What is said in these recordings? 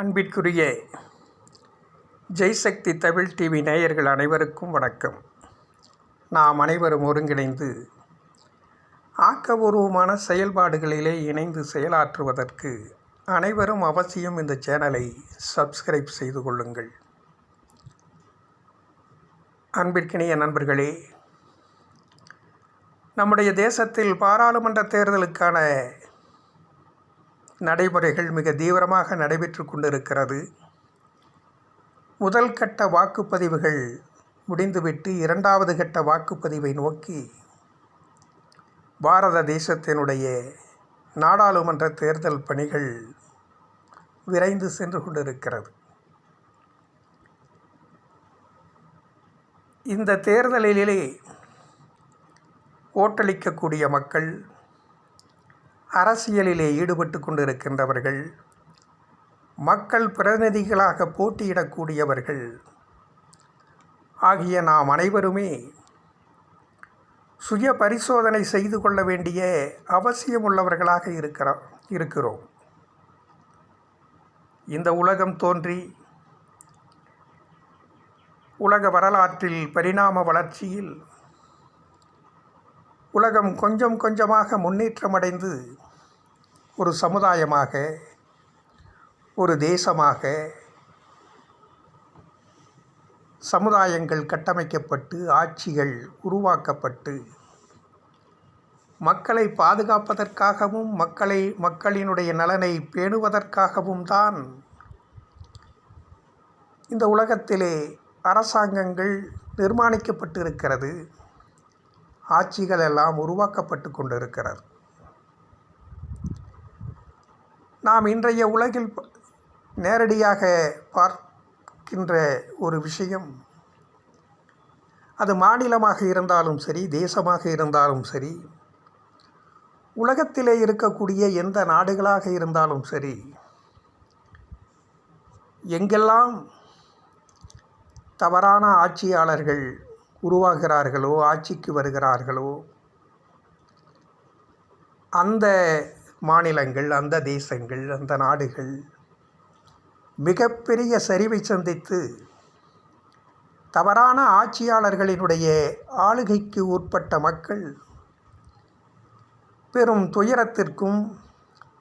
அன்பிற்குரிய ஜெய்சக்தி தமிழ் டிவி நேயர்கள் அனைவருக்கும் வணக்கம். நாம் அனைவரும் ஒருங்கிணைந்து ஆக்கபூர்வமான செயல்பாடுகளிலே இணைந்து செயலாற்றுவதற்கு அனைவரும் அவசியம் இந்த சேனலை சப்ஸ்கிரைப் செய்து கொள்ளுங்கள். அன்பிற்கினிய நண்பர்களே நம்முடைய தேசத்தில் பாராளுமன்ற தேர்தலுக்கான நடைமுறைகள் மிக தீவிரமாக நடைபெற்று கொண்டிருக்கிறது. முதல் கட்ட வாக்குப்பதிவுகள் முடிந்துவிட்டு இரண்டாவது கட்ட வாக்குப்பதிவை நோக்கி பாரத தேசத்தினுடைய நாடாளுமன்ற தேர்தல் பணிகள் விரைந்து சென்று கொண்டிருக்கிறது. இந்த தேர்தலிலே ஓட்டளிக்கக்கூடிய மக்கள் அரசியலிலே ஈடுபட்டு கொண்டிருக்கின்றவர்கள் மக்கள் பிரதிநிதிகளாக போட்டியிடக்கூடியவர்கள் ஆகிய நாம் அனைவருமே சுய பரிசோதனை செய்து கொள்ள வேண்டிய அவசியமுள்ளவர்களாக இருக்கிறோம் இருக்கிறோம். இந்த உலகம் தோன்றி உலக வரலாற்றில் பரிணாம வளர்ச்சியில் உலகம் கொஞ்சம் கொஞ்சமாக முன்னேற்றமடைந்து ஒரு சமுதாயமாக ஒரு தேசமாக சமுதாயங்கள் கட்டமைக்கப்பட்டு ஆட்சிகள் உருவாக்கப்பட்டு மக்களை பாதுகாப்பதற்காகவும் மக்களை மக்களினுடைய நலனை பேணுவதற்காகவும் தான் இந்த உலகத்திலே அரசாங்கங்கள் நிர்மாணிக்கப்பட்டிருக்கிறது. ஆட்சிகள் எல்லாம் உருவாக்கப்பட்டு கொண்டிருக்கிறது. நாம் இன்றைய உலகில் நேரடியாக பார்க்கின்ற ஒரு விஷயம் அது மாநிலமாக இருந்தாலும் சரி தேசமாக இருந்தாலும் சரி உலகத்திலே இருக்கக்கூடிய எந்த நாடுகளாக இருந்தாலும் சரி எங்கெல்லாம் தவறான ஆட்சியாளர்கள் உருவாகிறார்களோ ஆட்சிக்கு வருகிறார்களோ அந்த மாநிலங்கள் அந்த தேசங்கள் அந்த நாடுகள் மிகப்பெரிய சரிவை சந்தித்து தவறான ஆட்சியாளர்களினுடைய ஆளுகைக்கு உட்பட்ட மக்கள் பெரும் துயரத்திற்கும்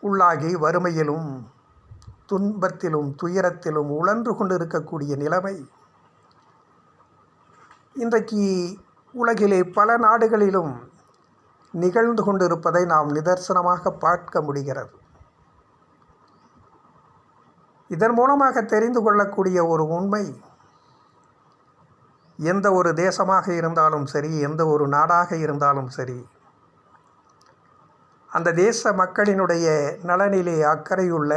உள்ளாகி வறுமையிலும் துன்பத்திலும் துயரத்திலும் உழன்று கொண்டிருக்கக்கூடிய நிலைமை. இன்றைக்கு உலகிலே பல நாடுகளிலும் நிகழ்ந்து கொண்டிருப்பதை நாம் நிதர்சனமாக பார்க்க முடிகிறது. இதன் மூலமாக தெரிந்து கொள்ளக்கூடிய ஒரு உண்மை எந்த ஒரு தேசமாக இருந்தாலும் சரி எந்த ஒரு நாடாக இருந்தாலும் சரி அந்த தேச மக்களினுடைய நலனிலே அக்கறையுள்ள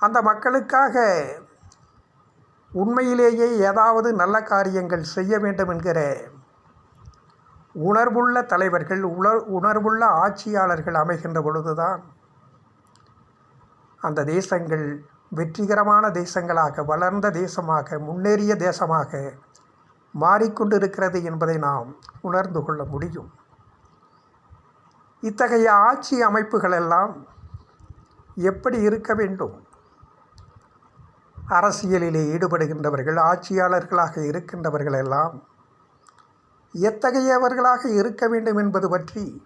அந்த மக்களுக்காக உண்மையிலேயே ஏதாவது நல்ல காரியங்கள் செய்ய வேண்டும் என்கிற உணர்வுள்ள தலைவர்கள் உணர் உணர்வுள்ள ஆட்சியாளர்கள் அமைகின்ற பொழுதுதான் அந்த தேசங்கள் வெற்றிகரமான தேசங்களாக வளர்ந்த தேசமாக முன்னேறிய தேசமாக மாறிக்கொண்டிருக்கிறது என்பதை நாம் உணர்ந்து கொள்ள முடியும். இத்தகைய ஆட்சி அமைப்புகளெல்லாம் எப்படி இருக்க வேண்டும்? அரசியலிலே ஈடுபடுகின்றவர்கள் ஆட்சியாளர்களாக இருக்கின்றவர்கள் எல்லாம் எத்தகையவர்களாக இருக்க வேண்டும் என்பது பற்றி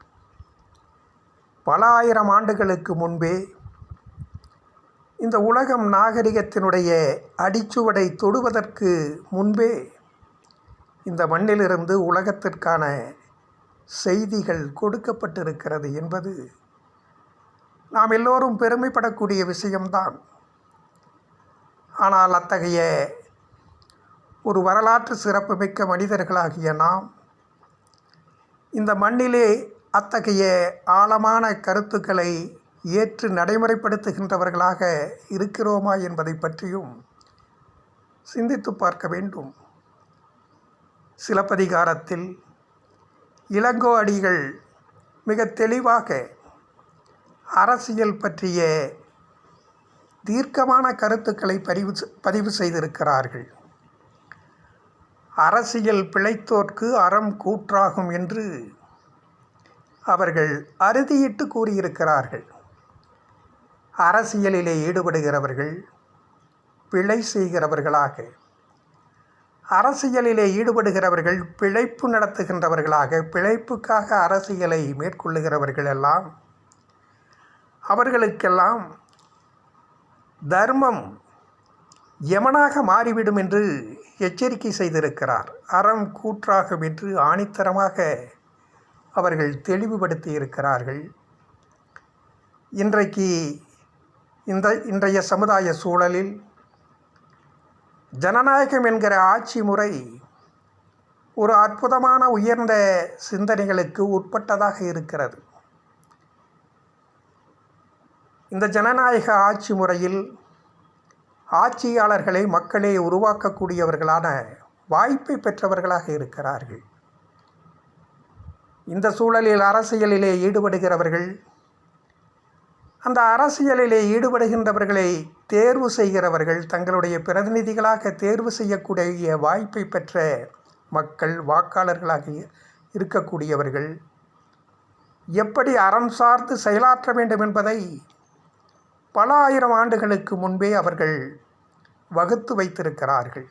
பல ஆயிரம் ஆண்டுகளுக்கு முன்பே இந்த உலகம் நாகரிகத்தினுடைய அடிச்சுவடை தொடுவதற்கு முன்பே இந்த மண்ணிலிருந்து உலகத்திற்கான செய்திகள் கொடுக்கப்பட்டிருக்கிறது என்பது நாம் எல்லோரும் பெருமைப்படக்கூடிய விஷயம்தான். ஆனால் அத்தகைய ஒரு வரலாற்று சிறப்புமிக்க மனிதர்களாகிய நாம் இந்த மண்ணிலே அத்தகைய ஆழமான கருத்துக்களை ஏற்று நடைமுறைப்படுத்துகின்றவர்களாக இருக்கிறோமா என்பதை பற்றியும் சிந்தித்து பார்க்க வேண்டும். சிலப்பதிகாரத்தில் இளங்கோ அடிகள் மிக தெளிவாக அரசியல் பற்றிய தீர்க்கமான கருத்துக்களை பதிவு பதிவு செய்திருக்கிறார்கள். அரசியல் பிழைத்தோர்க்கு அறம் கூற்றாகும் என்று அவர்கள் அறுதியிட்டு கூறியிருக்கிறார்கள். அரசியலிலே ஈடுபடுகிறவர்கள் பிழை செய்கிறவர்களாக அரசியலிலே ஈடுபடுகிறவர்கள் பிழைப்பு நடத்துகின்றவர்களாக பிழைப்புக்காக அரசியலை மேற்கொள்ளுகிறவர்கள் எல்லாம் அவர்களுக்கெல்லாம் தர்மம் யமனாக மாறிவிடும் என்று எச்சரிக்கை செய்திருக்கிறார். அறம் கூற்றாகும் என்று ஆணித்தரமாக அவர்கள் தெளிவுபடுத்தி இருக்கிறார்கள். இன்றைக்கு இந்த இன்றைய சமுதாய சூழலில் ஜனநாயகம் என்கிற ஆட்சி முறை ஒரு அற்புதமான உயர்ந்த சிந்தனைகளுக்கு உட்பட்டதாக இருக்கிறது. இந்த ஜனநாயக ஆட்சி முறையில் ஆட்சியாளர்களை மக்களே உருவாக்கக்கூடியவர்களான வாய்ப்பை பெற்றவர்களாக இருக்கிறார்கள். இந்த சூழலில் அரசியலிலே ஈடுபடுகிறவர்கள் அந்த அரசியலிலே ஈடுபடுகின்றவர்களை தேர்வு செய்கிறவர்கள் தங்களுடைய பிரதிநிதிகளாக தேர்வு செய்யக்கூடிய வாய்ப்பை பெற்ற மக்கள் வாக்காளர்களாக இருக்கக்கூடியவர்கள் எப்படி அறம் சார்ந்து செயலாற்ற வேண்டும் என்பதை பல ஆயிரம் ஆண்டுகளுக்கு முன்பே அவர்கள் வகுத்து வைத்திருக்கிறார்கள்.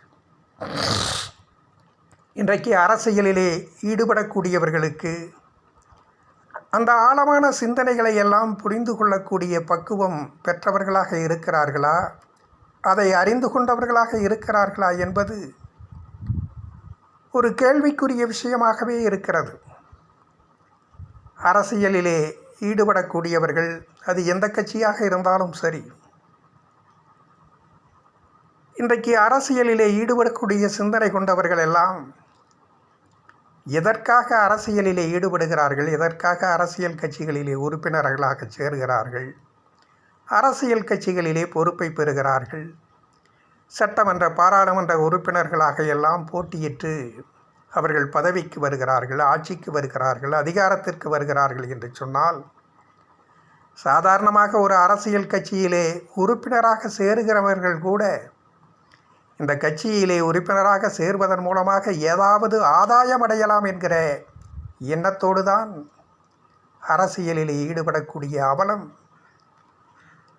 இன்றைக்கு அரசியலிலே ஈடுபடக்கூடியவர்களுக்கு அந்த ஆழமான சிந்தனைகளை எல்லாம் புரிந்து கொள்ளக்கூடிய பக்குவம் பெற்றவர்களாக இருக்கிறார்களா? அதை அறிந்து கொண்டவர்களாக இருக்கிறார்களா என்பது ஒரு கேள்விக்குரிய விஷயமாகவே இருக்கிறது. அரசியலிலே ஈடுபடக்கூடியவர்கள் அது எந்த கட்சியாக இருந்தாலும் சரி. இன்றைக்கு அரசியலிலே ஈடுபடக்கூடிய சிந்தனை கொண்டவர்கள் எல்லாம் எதற்காக அரசியலிலே ஈடுபடுகிறார்கள் எதற்காக அரசியல் கட்சிகளிலே உறுப்பினர்களாக சேர்கிறார்கள் அரசியல் கட்சிகளிலே பொறுப்பை பெறுகிறார்கள் சட்டமன்ற பாராளுமன்ற உறுப்பினர்களாக எல்லாம் போட்டியிட்டு அவர்கள் பதவிக்கு வருகிறார்கள் ஆட்சிக்கு வருகிறார்கள் அதிகாரத்திற்கு வருகிறார்கள் என்று சொன்னால் சாதாரணமாக ஒரு அரசியல் கட்சியிலே உறுப்பினராக சேருகிறவர்கள் கூட இந்த கட்சியிலே உறுப்பினராக சேர்வதன் மூலமாக ஏதாவது ஆதாயம் அடையலாம் என்கிற எண்ணத்தோடு தான் அரசியலில் ஈடுபடக்கூடிய அவலம்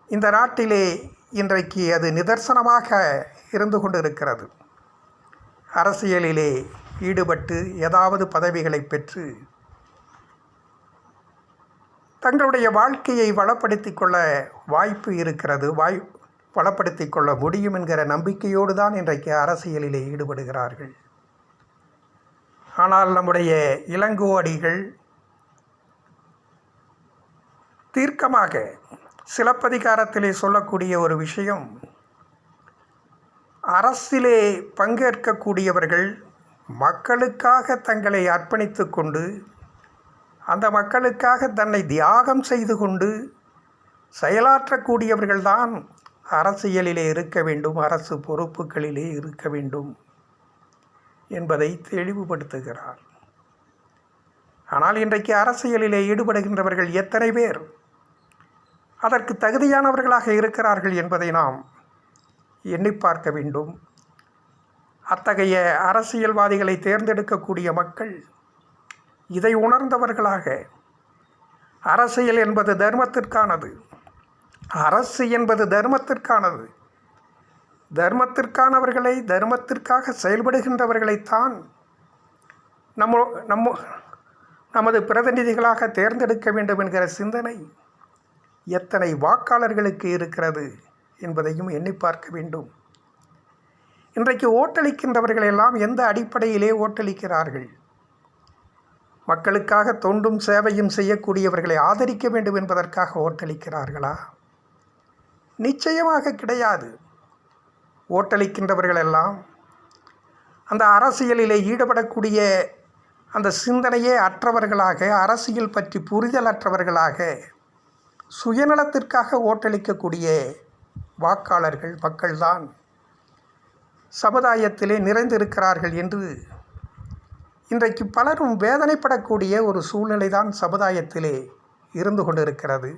இந்த நாட்டிலே இன்றைக்கு அது நிதர்சனமாக இருந்து கொண்டிருக்கிறது. அரசியலிலே ஈடுபட்டு ஏதாவது பதவிகளை பெற்று தங்களுடைய வாழ்க்கையை வளப்படுத்தி கொள்ள வாய்ப்பு இருக்கிறது வாய் வளப்படுத்தி கொள்ள முடியும் என்கிற நம்பிக்கையோடு தான் இன்றைக்கு அரசியலிலே ஈடுபடுகிறார்கள். ஆனால் நம்முடைய இளங்கோவடிகள் தீர்க்கமாக சிலப்பதிகாரத்திலே சொல்லக்கூடிய ஒரு விஷயம் அரசிலே பங்கேற்கக்கூடியவர்கள் மக்களுக்காக தங்களை அர்ப்பணித்து கொண்டு அந்த மக்களுக்காக தன்னை தியாகம் செய்து கொண்டு செயலாற்றக்கூடியவர்கள்தான் அரசியலிலே இருக்க வேண்டும் அரசு பொறுப்புகளிலே இருக்க வேண்டும் என்பதை தெளிவுபடுத்துகிறார். ஆனால் இன்றைக்கு அரசியலிலே ஈடுபடுகின்றவர்கள் எத்தனை பேர்? அதற்கு தகுதியானவர்களாக இருக்கிறார்கள் என்பதை நாம் எண்ணி பார்க்க வேண்டும். அத்தகைய அரசியல்வாதிகளை தேர்ந்தெடுக்கக்கூடிய மக்கள் இதை உணர்ந்தவர்களாக அரசியல் என்பது தர்மத்திற்கானது அரசு என்பது தர்மத்திற்கானது. தர்மத்திற்கானவர்களை தர்மத்திற்காக செயல்படுகின்றவர்களைத்தான் நம்ம நம்ம நமது பிரதிநிதிகளாக தேர்ந்தெடுக்க வேண்டும் என்கிற சிந்தனை எத்தனை வாக்காளர்களுக்கு இருக்கிறது என்பதையும் எண்ணி பார்க்க வேண்டும். இன்றைக்கு ஓட்டளிக்கின்றவர்கள் எல்லாம் எந்த அடிப்படையிலே ஓட்டளிக்கிறார்கள்? மக்களுக்காக தொண்டும் சேவையும் செய்யக்கூடியவர்களை ஆதரிக்க வேண்டும் என்பதற்காக ஓட்டளிக்கிறார்களா? நிச்சயமாக கிடையாது. ஓட்டளிக்கின்றவர்கள் எல்லாம் அந்த அரசியலிலே ஈடுபடக்கூடிய அந்த சிந்தனையே அற்றவர்களாக அரசியல் பற்றி புரிதல் அற்றவர்களாக சுயநலத்திற்காக ஓட்டளிக்கக்கூடிய வாக்காளர்கள் மக்கள்தான். சமுதாயத்திலே நிறைந்திருக்கிறார்கள் என்று இன்றைக்கு பலரும் வேதனைப்படக்கூடிய ஒரு சூழ்நிலை தான் சமுதாயத்திலே இருந்து கொண்டிருக்கிறது.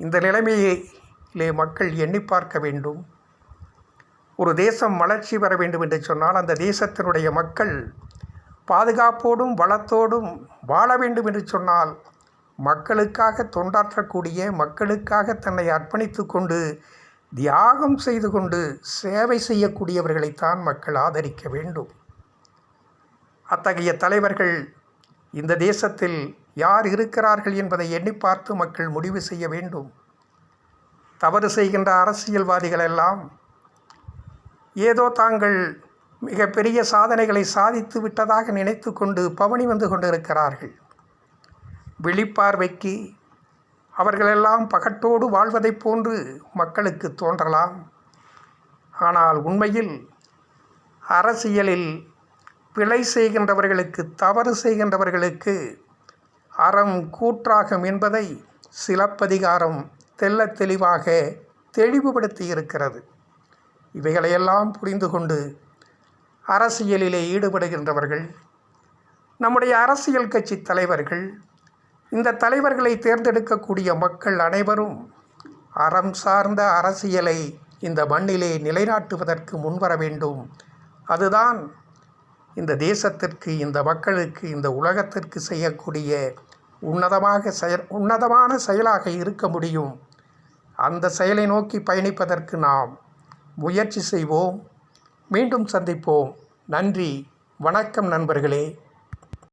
இந்த நிலைமையிலே மக்கள் எண்ணி பார்க்க வேண்டும். ஒரு தேசம் வளர்ச்சி பெற வேண்டும் என்று சொன்னால் அந்த தேசத்தினுடைய மக்கள் பாதுகாப்போடும் வளத்தோடும் வாழ வேண்டும் என்று சொன்னால் மக்களுக்காக தொண்டாற்றக்கூடிய மக்களுக்காக தன்னை அர்ப்பணித்து கொண்டு தியாகம் செய்து கொண்டு சேவை செய்யக்கூடியவர்களைத்தான் மக்கள் ஆதரிக்க வேண்டும். அத்தகைய தலைவர்கள் இந்த தேசத்தில் யார் இருக்கிறார்கள் என்பதை எண்ணி பார்த்து மக்கள் முடிவு செய்ய வேண்டும். தவறு செய்கின்ற அரசியல்வாதிகள் எல்லாம் ஏதோ தாங்கள் மிகப்பெரிய சாதனைகளை சாதித்து விட்டதாக நினைத்து கொண்டு பவனி வந்து கொண்டிருக்கிறார்கள். விழிப்பார்வைக்கு அவர்களெல்லாம் பகட்டோடு வாழ்வதைப் போன்று மக்களுக்கு தோன்றலாம். ஆனால் உண்மையில் அரசியலில் பிழை செய்கின்றவர்களுக்கு தவறு செய்கின்றவர்களுக்கு அறம் கூற்றாகும் என்பதை சிலப்பதிகாரம் தெல்ல தெளிவாக தெளிவுபடுத்தி இருக்கிறது. இவைகளையெல்லாம் புரிந்து கொண்டு அரசியலிலே ஈடுபடுகின்றவர்கள் நம்முடைய அரசியல் கட்சி தலைவர்கள் இந்த தலைவர்களை தேர்ந்தெடுக்கக்கூடிய மக்கள் அனைவரும் அறம் சார்ந்த அரசியலை இந்த மண்ணிலே நிலைநாட்டுவதற்கு முன்வர வேண்டும். அதுதான் இந்த தேசத்திற்கு இந்த மக்களுக்கு இந்த உலகத்திற்கு செய்யக்கூடிய உன்னதமாக செயல் உன்னதமான செயலாக இருக்க முடியும். அந்த செயலை நோக்கி பயணிப்பதற்கு நாம் முயற்சி செய்வோம். மீண்டும் சந்திப்போம். நன்றி. வணக்கம் நண்பர்களே.